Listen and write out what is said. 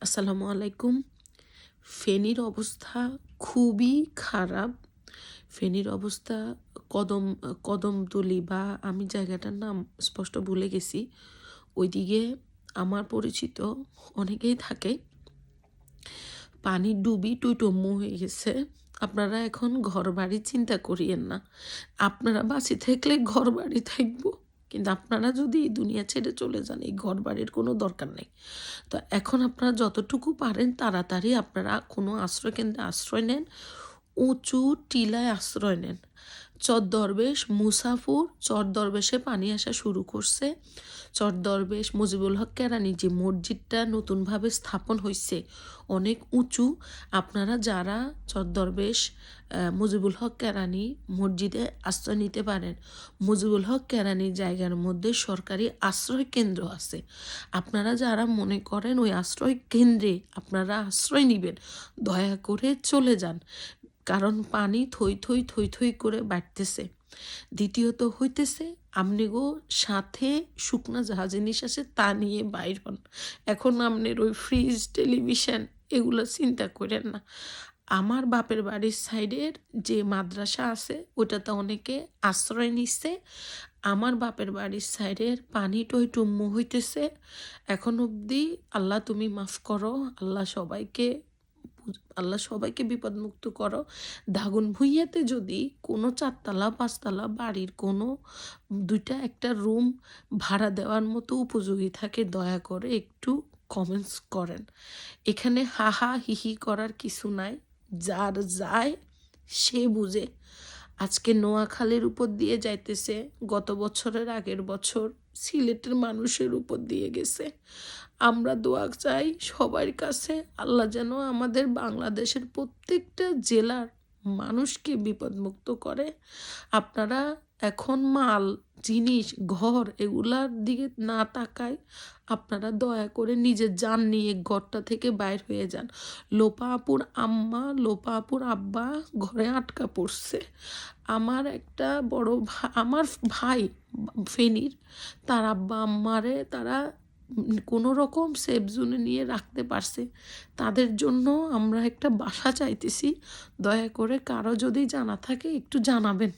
আসসালামু আলাইকুম। ফেনীর অবস্থা খুবই খারাপ। ফেনীর অবস্থা কদম, কদমতলি বা আমি জায়গাটার নাম স্পষ্ট ভুলে গেছি। ওইদিকে আমার পরিচিত অনেকেই থাকে। পানি ডুবি টুইটম্মু হয়ে গেছে। আপনারা এখন ঘর বাড়ি চিন্তা করিয়েন না। আপনারা বাঁচি থাকলে ঘর বাড়ি থাকব। কিন্তু আপনারা যদি এই দুনিয়া ছেড়ে চলে যান, এই ঘর বাড়ির কোনো দরকার নেই। তো এখন আপনারা যতটুকু পারেন তাড়াতাড়ি আপনারা কোনো আশ্রয় কেন্দ্রে আশ্রয় নেন। উঁচু টিলায় আশ্রয় নেন। চর দরবেশ মুসাফুর চর দরবেশে পানি আসা শুরু করছে। চর দরবেশ মুজিবুল হক কেরানি যে মসজিদটা নতুনভাবে স্থাপন হয়েছে অনেক উঁচু। আপনারা যারা চর দরবেশ মুজিবুল হক কেরানি মসজিদে আশ্রয় নিতে পারেন, মুজিবুল হক কেরানি জায়গার মধ্যে সরকারি আশ্রয় কেন্দ্র আছে। আপনারা যারা মনে করেন ওই আশ্রয় কেন্দ্রে আপনারা আশ্রয় নেবেন, দয়া করে চলে যান। কারণ পানি থই থই থই থই করে বাড়তেছে। দ্বিতীয়ত হইতেছে আপনি গো সাথে শুকনা যাহা জিনিস আছে তা নিয়ে বাইর হন। এখন আপনার ওই ফ্রিজ টেলিভিশন এগুলো চিন্তা করেন না। আমার বাপের বাড়ির সাইডের যে মাদ্রাসা আছে, ওটাতে অনেকে আশ্রয় নিচ্ছে আমার বাপের বাড়ির সাইডের পানি টই টুম্মু হইতেছে। এখন অবধি আল্লাহ তুমি মাফ করো, আল্লাহ সবাইকে আল্লাহ সবাইকে বিপদমুক্ত করো। দাগুন ভুইয়াতে যদি কোনো চারতলা, পাঁচতলা বাড়ির কোনো দুইটা, একটা রুম ভাড়া দেওয়ার মতো উপযোগী থাকে, দয়া করে একটু কমেন্টস করেন। এখানে হাহা, হিহি করার কিছু নাই। যার যায় সে বুঝে। আজকে নোয়াখালীর উপর দিয়ে যাইতেছে, গত বছরের আগের বছর সিলেটের মানুষের উপর দিয়ে গেছে। আমরা দোয়া চাই সবার কাছে, আল্লাহ যেন আমাদের বাংলাদেশের প্রত্যেকটা জেলার মানুষকে বিপদমুক্ত করে। আপনারা এখন মাল, জিনিস, ঘর এগুলার দিকে না তাকায় আপনারা দয়া করে নিজের যান নিয়ে ঘরটা থেকে বাইর হয়ে যান। লোপাপুর আম্মা লোপাপুর আব্বা ঘরে আটকা পড়ছে। আমার একটা বড় আমার ভাই ফেনির, তার আব্বা আম্মারে তারা কোনো রকম সেফ জোনে নিয়ে রাখতে পারছে। তাদের জন্য আমরা একটা বাসা চাইতেছি। দয়া করে কারও যদি জানা থাকে একটু জানাবেন।